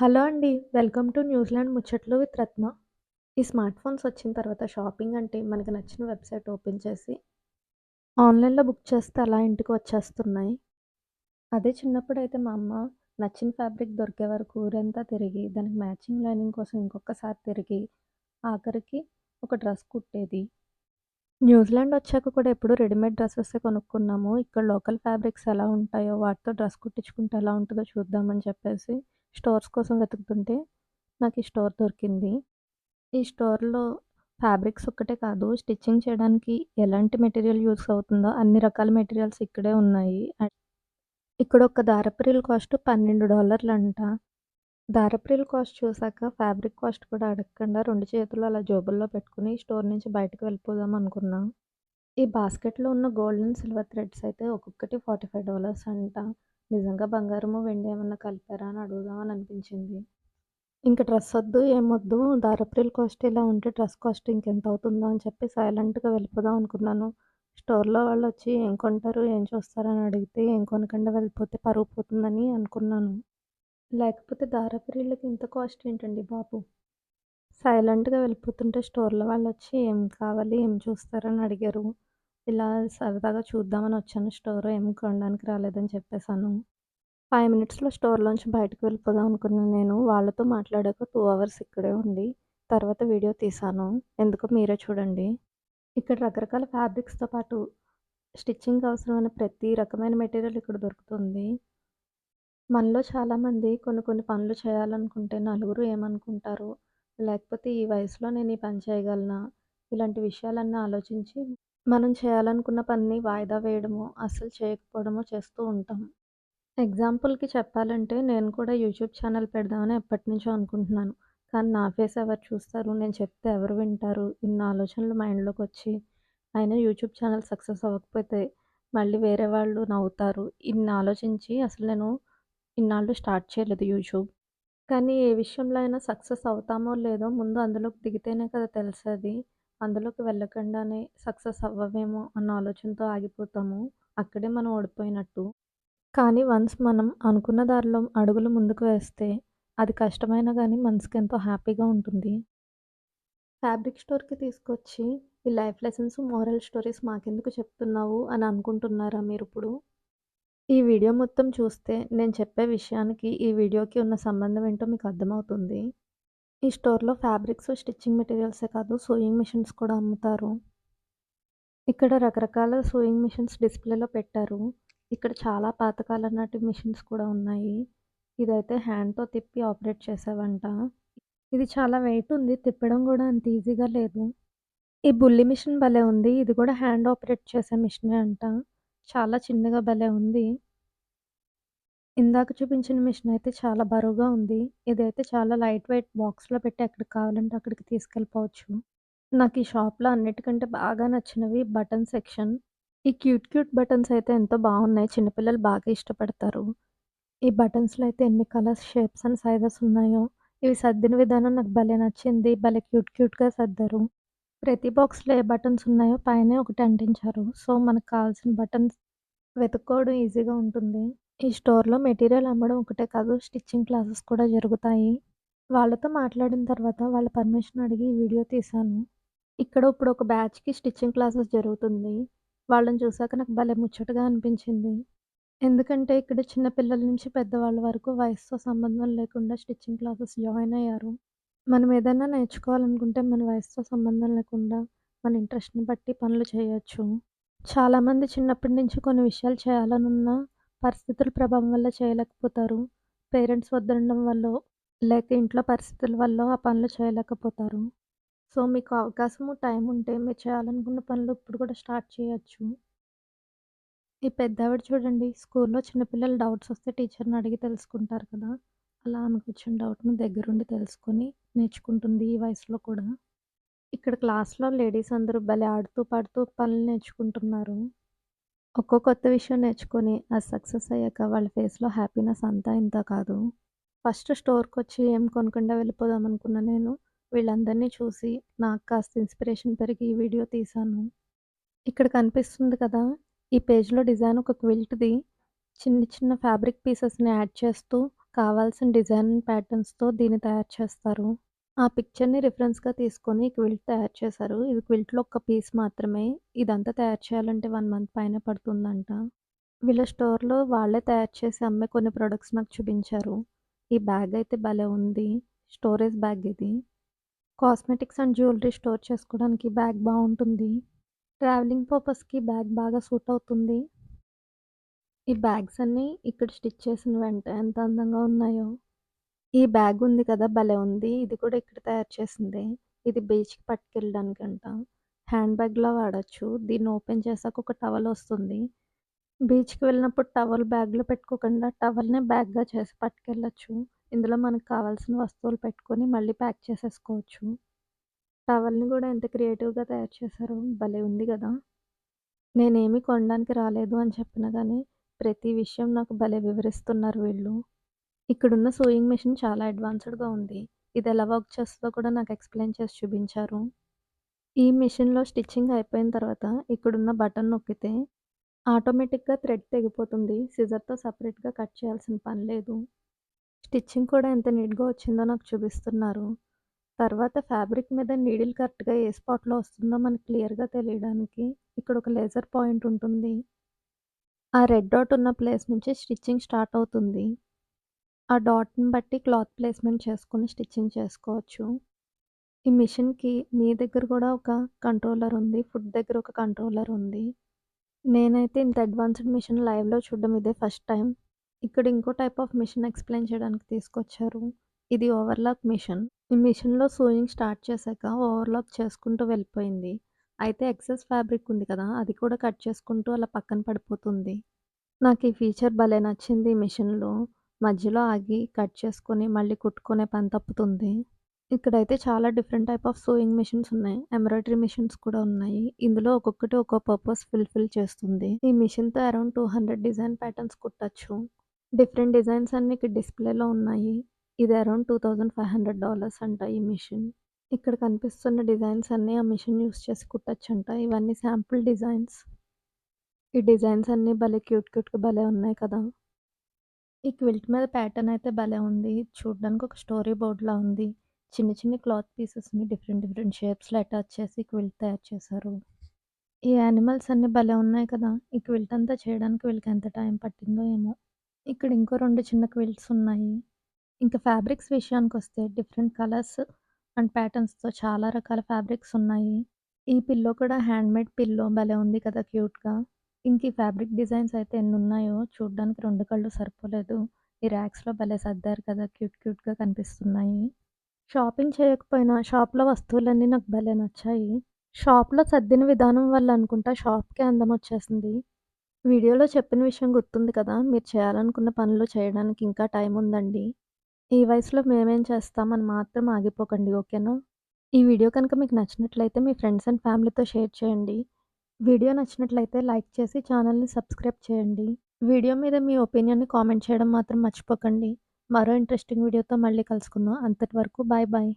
Hello అండి. Welcome to New Zealand ముచ్చట్లు with Ratna. ఈ స్మార్ట్ ఫోన్స్ వచ్చిన తర్వాత షాపింగ్ అంటే మనకు నచ్చిన వెబ్‌సైట్ ఓపెన్ చేసి, ఆన్‌లైన్‌లో బుక్ చేస్తే అలా ఇంటికి వచ్చేస్తున్నాయి. అదే చిన్నప్పుడు అయితే మా అమ్మ నచ్చిన ఫ్యాబ్రిక్ దొరికే వరకు ఊరంతా తిరిగి, దానికి మ్యాచింగ్ లైనింగ్ కోసం ఇంకొకసారి తిరిగి, ఆఖరికి ఒక డ్రెస్ కుట్టేది. న్యూజిలాండ్ వచ్చాక కూడా ఎప్పుడూ రెడీమేడ్ డ్రెస్సెస్ కొనుక్కున్నాము. ఇక్కడ లోకల్ ఫ్యాబ్రిక్స్ ఎలా ఉంటాయో, వాటితో డ్రెస్ కుట్టించుకుంటే ఎలా ఉంటుందో చూద్దామని చెప్పేసి స్టోర్స్ కోసం వెతుకుతుంటే నాకు ఈ స్టోర్ దొరికింది. ఈ స్టోర్‌లో ఫ్యాబ్రిక్స్ ఒక్కటే కాదు, స్టిచ్చింగ్ చేయడానికి ఎలాంటి మెటీరియల్ యూస్ అవుతుందో అన్ని రకాల మెటీరియల్స్ ఇక్కడే ఉన్నాయి. ఇక్కడ ఒక దారపు కాస్ట్ పన్నెండు డాలర్లు అంట దారప్రిల్ కాస్ట్ చూసాక ఫ్యాబ్రిక్ కాస్ట్ కూడా అడగకుండా రెండు చేతులు అలా జేబుల్లో పెట్టుకుని స్టోర్ నుంచి బయటకు వెళ్ళిపోదాం అనుకున్నాం ఈ బాస్కెట్‌లో ఉన్న గోల్డ్ అండ్ సిల్వర్ థ్రెడ్స్ అయితే ఒక్కొక్కటి $45 అంట. నిజంగా బంగారము, వెండి ఏమన్నా కలిపారా అని అడుగుదామని అనిపించింది. ఇంకా డ్రెస్ వద్దు, ఏమొద్దు దారప్రిల్ కాస్ట్ ఇలా ఉంటే డ్రెస్ కాస్ట్ ఇంకెంత అవుతుందో అని చెప్పి సైలెంట్‌గా వెళ్ళిపోదాం అనుకున్నాను. స్టోర్‌లో వాళ్ళు వచ్చి ఏం కొంటారు, ఏం చూస్తారని అడిగితే ఏం కొనకుండా వెళ్ళిపోతే పరుగు పోతుందని అనుకున్నాను. లేకపోతే దారపు ఇంత కాస్ట్ ఏంటండి బాబు! సైలెంట్‌గా వెళ్ళిపోతుంటే స్టోర్‌లో వాళ్ళు వచ్చి ఏం కావాలి, ఏం చూస్తారని అడిగారు. ఇలా సరదాగా చూద్దామని వచ్చాను స్టోర్ ఏం కొనడానికి రాలేదని చెప్పేసాను. ఫైవ్ మినిట్స్‌లో స్టోర్‌లోంచి బయటకు వెళ్ళిపోదాం అనుకున్నాను నేను వాళ్ళతో మాట్లాడాక టూ అవర్స్ ఇక్కడే ఉండి, తర్వాత వీడియో తీశాను. ఎందుకో మీరే చూడండి. ఇక్కడ రకరకాల ఫ్యాబ్రిక్స్‌తో పాటు స్టిచ్చింగ్ అవసరమైన ప్రతి రకమైన మెటీరియల్ ఇక్కడ దొరుకుతుంది. మనలో చాలామంది కొన్ని కొన్ని పనులు చేయాలనుకుంటే నలుగురు ఏమనుకుంటారు లేకపోతే ఈ వయసులో నేను ఈ పని చేయగలనా, ఇలాంటి విషయాలన్నీ ఆలోచించి మనం చేయాలనుకున్న పనిని వాయిదా వేయడమో, అస్సలు చేయకపోవడమో చేస్తూ ఉంటాం. ఎగ్జాంపుల్‌కి చెప్పాలంటే నేను కూడా యూట్యూబ్ ఛానల్ పెడదామని ఎప్పటినుంచో అనుకుంటున్నాను. కానీ నా ఫేస్ ఎవరు చూస్తారు, నేను చెప్తే ఎవరు వింటారు, ఇన్ని ఆలోచనలు మైండ్‌లోకొచ్చి, అయినా యూట్యూబ్ ఛానల్ సక్సెస్ అవ్వకపోతే మళ్ళీ వేరే వాళ్ళు నవ్వుతారు. ఇన్ని ఆలోచించి అసలు నేను ఇన్నాళ్ళు స్టార్ట్ చేయలేదు యూట్యూబ్. కానీ ఏ విషయంలో అయినా సక్సెస్ అవుతామో లేదో ముందు అందులోకి దిగితేనే కదా తెలిసేది. అందులోకి వెళ్ళకుండానే సక్సెస్ అవ్వమేమో అన్న ఆలోచనతో ఆగిపోతాము. అక్కడే మనం ఓడిపోయినట్టు. కానీ వన్స్ మనం అనుకున్న దారిలో అడుగులు ముందుకు వేస్తే, అది కష్టమైనా కానీ మనసుకి ఎంతో హ్యాపీగా ఉంటుంది. ఫ్యాబ్రిక్ స్టోర్‌కి తీసుకొచ్చి ఈ లైఫ్ లెసన్స్, మోరల్ స్టోరీస్ మాకెందుకు చెప్తున్నావు అని అనుకుంటున్నారా మీరు ఇప్పుడు ఈ వీడియో మొత్తం చూస్తే నేను చెప్పే విషయానికి, ఈ వీడియోకి ఉన్న సంబంధం ఏంటో మీకు అర్థమవుతుంది. ఈ స్టోర్‌లో ఫ్యాబ్రిక్స్, స్టిచ్చింగ్ మెటీరియల్సే కాదు సూయింగ్ మిషన్స్ కూడా అమ్ముతారు. ఇక్కడ రకరకాల సూయింగ్ మిషన్స్ డిస్‌ప్లేలో పెట్టారు. ఇక్కడ చాలా పాతకాలం నాటి మిషన్స్ కూడా ఉన్నాయి. ఇదైతే హ్యాండ్‌తో తిప్పి ఆపరేట్ చేసేవంట. ఇది చాలా వెయిట్ ఉంది. తిప్పడం కూడా అంత ఈజీగా లేదు. ఈ బుల్లి మిషన్ భలే ఉంది. ఇది కూడా హ్యాండ్ ఆపరేట్ చేసే మిషనే అంట. చాలా చిన్నగా భలే ఉంది. ఇందాక చూపించిన మిషన్ అయితే చాలా బరువుగా ఉంది. ఇదైతే చాలా లైట్ వెయిట్ బాక్స్‌లో పెట్టి ఎక్కడికి కావాలంటే అక్కడికి తీసుకెళ్ళిపోవచ్చు. నాకు ఈ షాప్‌లో అన్నిటికంటే బాగా నచ్చినవి బటన్ సెక్షన్. ఈ క్యూట్ క్యూట్ బటన్స్ అయితే ఎంతో బాగున్నాయి. చిన్నపిల్లలు బాగా ఇష్టపడతారు. ఈ బటన్స్‌లో అయితే ఎన్ని కలర్స్, షేప్స్ అండ్ సైజెస్ ఉన్నాయో. ఇవి సర్దిన విధానం నాకు భలే నచ్చింది. భలే క్యూట్ క్యూట్‌గా సర్దారు. ప్రతి బాక్స్‌లో ఏ బటన్స్ ఉన్నాయో పైనే ఒకటి అంటించారు. సో, మనకు కావాల్సిన బటన్స్ వెతుక్కోవడం ఈజీగా ఉంటుంది. ఈ స్టోర్‌లో మెటీరియల్ అమ్మడం ఒకటే కాదు స్టిచ్చింగ్ క్లాసెస్ కూడా జరుగుతాయి. వాళ్ళతో మాట్లాడిన తర్వాత వాళ్ళ పర్మిషన్ అడిగి ఈ వీడియో తీశాను. ఇక్కడ ఇప్పుడు ఒక బ్యాచ్‌కి స్టిచ్చింగ్ క్లాసెస్ జరుగుతుంది. వాళ్ళని చూసాక నాకు భలే ముచ్చటగా అనిపించింది. ఎందుకంటే ఇక్కడ చిన్న పిల్లల నుంచి పెద్దవాళ్ళ వరకు వయసుతో సంబంధం లేకుండా స్టిచ్చింగ్ క్లాసెస్ జాయిన్ అయ్యారు. మనం ఏదైనా నేర్చుకోవాలనుకుంటే మన వయసుతో సంబంధం లేకుండా మన ఇంట్రెస్ట్‌ని బట్టి పనులు చేయొచ్చు. చాలామంది చిన్నప్పటి నుంచి కొన్ని విషయాలు చేయాలనున్నా పరిస్థితుల ప్రభావం వల్ల చేయలేకపోతారు. పేరెంట్స్ వద్దనడం వల్ల లేక ఇంట్లో పరిస్థితుల వల్ల ఆ పనులు చేయలేకపోతారు. సో, మీకు అవకాశము, టైం ఉంటే మీరు చేయాలనుకున్న పనులు ఇప్పుడు కూడా స్టార్ట్ చేయొచ్చు. ఈ పెద్దావిడ చూడండి స్కూల్‌లో చిన్నపిల్లలు డౌట్స్ వస్తే టీచర్‌ని అడిగి తెలుసుకుంటారు కదా! అలా ఆమెకొచ్చిన డౌట్‌ని దగ్గరుండి తెలుసుకొని నేర్చుకుంటుంది ఈ వయసులో కూడా. ఇక్కడ క్లాస్‌లో లేడీస్ అందరూ భలే ఆడుతూ, పాడుతూ పనులు నేర్చుకుంటున్నారు. ఒక్కో కొత్త విషయం నేర్చుకొని అది సక్సెస్ అయ్యాక వాళ్ళ ఫేస్‌లో హ్యాపీనెస్ అంతా ఇంత కాదు. ఫస్ట్ స్టోర్‌కొచ్చి ఏం కొనకుండా వెళ్ళిపోదాం అనుకున్న నేను వీళ్ళందరినీ చూసి నాకు కాస్త ఇన్స్పిరేషన్ పెరిగి ఈ వీడియో తీశాను. ఇక్కడ కనిపిస్తుంది కదా! ఈ పేజ్‌లో డిజైన్ ఒక క్విల్ట్‌ది. చిన్న చిన్న ఫ్యాబ్రిక్ పీసెస్‌ని యాడ్ చేస్తూ కావాల్సిన డిజైన్ ప్యాటర్న్స్‌తో దీన్ని తయారు చేస్తారు. ఆ పిక్చర్‌ని రిఫరెన్స్‌గా తీసుకొని క్విల్ట్ తయారు చేశారు. ఇది క్విల్ట్‌లో ఒక్క పీస్ మాత్రమే. ఇదంతా తయారు చేయాలంటే 1 మంత్ పైనే పడుతుందంట. వీళ్ళ స్టోర్‌లో వాళ్ళే తయారు చేసి అమ్మే కొన్ని ప్రొడక్ట్స్ నాకు చూపించారు. ఈ బ్యాగ్ అయితే భలే ఉంది. స్టోరేజ్ బ్యాగ్ ఇది. కాస్మెటిక్స్ అండ్ జ్యువెలరీ స్టోర్ చేసుకోవడానికి ఈ బ్యాగ్ బావుంటుంది. ట్రావెలింగ్ పర్పస్‌కి బ్యాగ్ బాగా సూట్ అవుతుంది. ఈ బ్యాగ్స్ అన్నీ ఇక్కడ స్టిచ్ చేసిన వెంట ఎంత అందంగా ఉన్నాయో! ఈ బ్యాగ్ ఉంది కదా! భలే ఉంది. ఇది కూడా ఇక్కడ తయారు చేసిందే. ఇది బీచ్‌కి పట్టుకెళ్ళడానికంట. హ్యాండ్ బ్యాగ్‌లా వాడొచ్చు. దీన్ని ఓపెన్ చేశాక ఒక టవల్ వస్తుంది. బీచ్‌కి వెళ్ళినప్పుడు టవల్ బ్యాగ్‌లో పెట్టుకోకుండా టవల్‌నే బ్యాగ్‌గా చేసి పట్టుకెళ్ళొచ్చు. ఇందులో మనకు కావాల్సిన వస్తువులు పెట్టుకొని మళ్ళీ ప్యాక్ చేసేసుకోవచ్చు. టవల్‌ని కూడా ఎంత క్రియేటివ్‌గా తయారు చేశారో! భలే ఉంది గదా! నేనేమి కొనడానికి రాలేదు అని చెప్పినా గానీ, ప్రతి విషయం నాకు భలే వివరిస్తున్నారు వీళ్ళు. ఇక్కడున్న సూయింగ్ మెషిన్ చాలా అడ్వాన్స్‌డ్‌గా ఉంది. ఇది ఎలా వర్క్ చేస్తుందో కూడా నాకు ఎక్స్‌ప్లెయిన్ చేసి చూపించారు. ఈ మిషన్లో స్టిచ్చింగ్ అయిపోయిన తర్వాత ఇక్కడున్న బటన్ నొక్కితే ఆటోమేటిక్‌గా థ్రెడ్ తెగిపోతుంది. సిజర్‌తో సపరేట్గా కట్ చేయాల్సిన పని లేదు. స్టిచ్చింగ్ కూడా ఎంత నీట్‌గా వచ్చిందో నాకు చూపిస్తున్నారు. తర్వాత ఫ్యాబ్రిక్ మీద నీడిల్ కరెక్ట్‌గా ఏ స్పాట్‌లో వస్తుందో మనకు క్లియర్‌గా తెలియడానికి ఇక్కడ ఒక లేజర్ పాయింట్ ఉంటుంది. ఆ రెడ్ డాట్ ఉన్న ప్లేస్ నుంచి స్టిచ్చింగ్ స్టార్ట్ అవుతుంది. ఆ డాట్‌ని బట్టి క్లాత్ ప్లేస్‌మెంట్ చేసుకుని స్టిచ్చింగ్ చేసుకోవచ్చు. ఈ మిషన్‌కి మీ దగ్గర కూడా ఒక కంట్రోలర్ ఉంది. ఫుడ్ దగ్గర ఒక కంట్రోలర్ ఉంది. నేనైతే ఇంత అడ్వాన్స్‌డ్ మిషన్ లైవ్‌లో చూడడం ఇదే ఫస్ట్ టైం ఇక్కడ ఇంకో టైప్ ఆఫ్ మిషన్ ఎక్స్‌ప్లెయిన్ చేయడానికి తీసుకొచ్చారు. ఇది ఓవర్‌లాక్ మిషన్. ఈ మిషన్‌లో సూయింగ్ స్టార్ట్ చేశాక ఓవర్‌లాక్ చేసుకుంటూ వెళ్ళిపోయింది. అయితే ఎక్సెస్ ఫ్యాబ్రిక్ ఉంది కదా! అది కూడా కట్ చేసుకుంటూ అలా పక్కన పడిపోతుంది. నాకు ఈ ఫీచర్ భలే నచ్చింది ఈ మిషన్‌లో. మధ్యలో ఆగి కట్ చేసుకొని మళ్ళీ కుట్టుకునే పని తప్పుతుంది. ఇక్కడైతే చాలా different type of sewing machines ఉన్నాయి. ఎంబ్రాయిడరీ మిషన్స్ కూడా ఉన్నాయి. ఇందులో ఒక్కొక్కటి ఒక్కో పర్పస్ ఫుల్‌ఫిల్ చేస్తుంది. ఈ మిషన్‌తో అరౌండ్ 200 డిజైన్ ప్యాటర్న్స్ కుట్టొచ్చు. డిఫరెంట్ డిజైన్స్ అన్ని ఇక్కడ డిస్‌ప్లేలో ఉన్నాయి. ఇది అరౌండ్ $2500 అంట ఈ మిషన్. ఇక్కడ కనిపిస్తున్న డిజైన్స్ అన్నీ ఆ మిషన్ యూస్ చేసి కుట్టొచ్చంట. ఇవన్నీ శాంపుల్ డిజైన్స్. ఈ డిజైన్స్ అన్నీ భలే క్యూట్ క్యూట్‌గా భలే ఉన్నాయి కదా! ఈ క్విల్ట్ మీద ప్యాటర్న్ అయితే భలే ఉంది. చూడడానికి ఒక స్టోరీ బోర్డ్‌లా ఉంది. చిన్ని చిన్ని క్లాత్ పీసెస్‌ని డిఫరెంట్ డిఫరెంట్ షేప్స్‌లో అటాచ్ చేసి క్విల్ట్ తయారు చేశారు. ఈ యానిమల్స్ అన్నీ భలే ఉన్నాయి కదా! ఈ క్విల్ట్ అంతా చేయడానికి వీళ్ళకి ఎంత టైం పట్టిందో ఏమో! ఇక్కడ ఇంకో రెండు చిన్న క్విల్ట్స్ ఉన్నాయి. ఇంకా ఫ్యాబ్రిక్స్ విషయానికి వస్తే డిఫరెంట్ కలర్స్ అండ్ ప్యాటర్న్స్‌తో చాలా రకాల ఫ్యాబ్రిక్స్ ఉన్నాయి. ఈ పిల్లో కూడా హ్యాండ్‌మేడ్ పిల్లో భలే ఉంది కదా క్యూట్‌గా! ఇంక ఈ ఫ్యాబ్రిక్ డిజైన్స్ అయితే ఎన్ని ఉన్నాయో చూడ్డానికి రెండు కళ్ళు సరిపోలేదు. ఈ ర్యాక్స్‌లో భలే సర్దారు కదా! క్యూట్ క్యూట్‌గా కనిపిస్తున్నాయి. షాపింగ్ చేయకపోయినా షాప్‌లో వస్తువులన్నీ నాకు భలే నచ్చాయి. షాప్‌లో సర్దిన విధానం వల్ల అనుకుంటా షాప్‌కే అందం వచ్చేసింది వీడియోలో చెప్పిన విషయం గుర్తుంది కదా! మీరు చేయాలనుకున్న పనులు చేయడానికి ఇంకా టైం ఉందండి. ఈ వయసులో మేమేం చేస్తాం అని మాత్రం ఆగిపోకండి. ఓకేనా? ఈ వీడియో కనుక మీకు నచ్చినట్లయితే మీ ఫ్రెండ్స్ అండ్ ఫ్యామిలీతో షేర్ చేయండి. వీడియో నచ్చినట్లయితే లైక్ చేసి ఛానల్‌ని సబ్స్క్రైబ్ చేయండి. వీడియో మీద మీ ఒపీనియన్‌ని కామెంట్ చేయడం మాత్రం మర్చిపోకండి. మరో ఇంట్రెస్టింగ్ వీడియోతో మళ్ళీ కలుసుకుందాం. అంతటి వరకు బాయ్ బాయ్.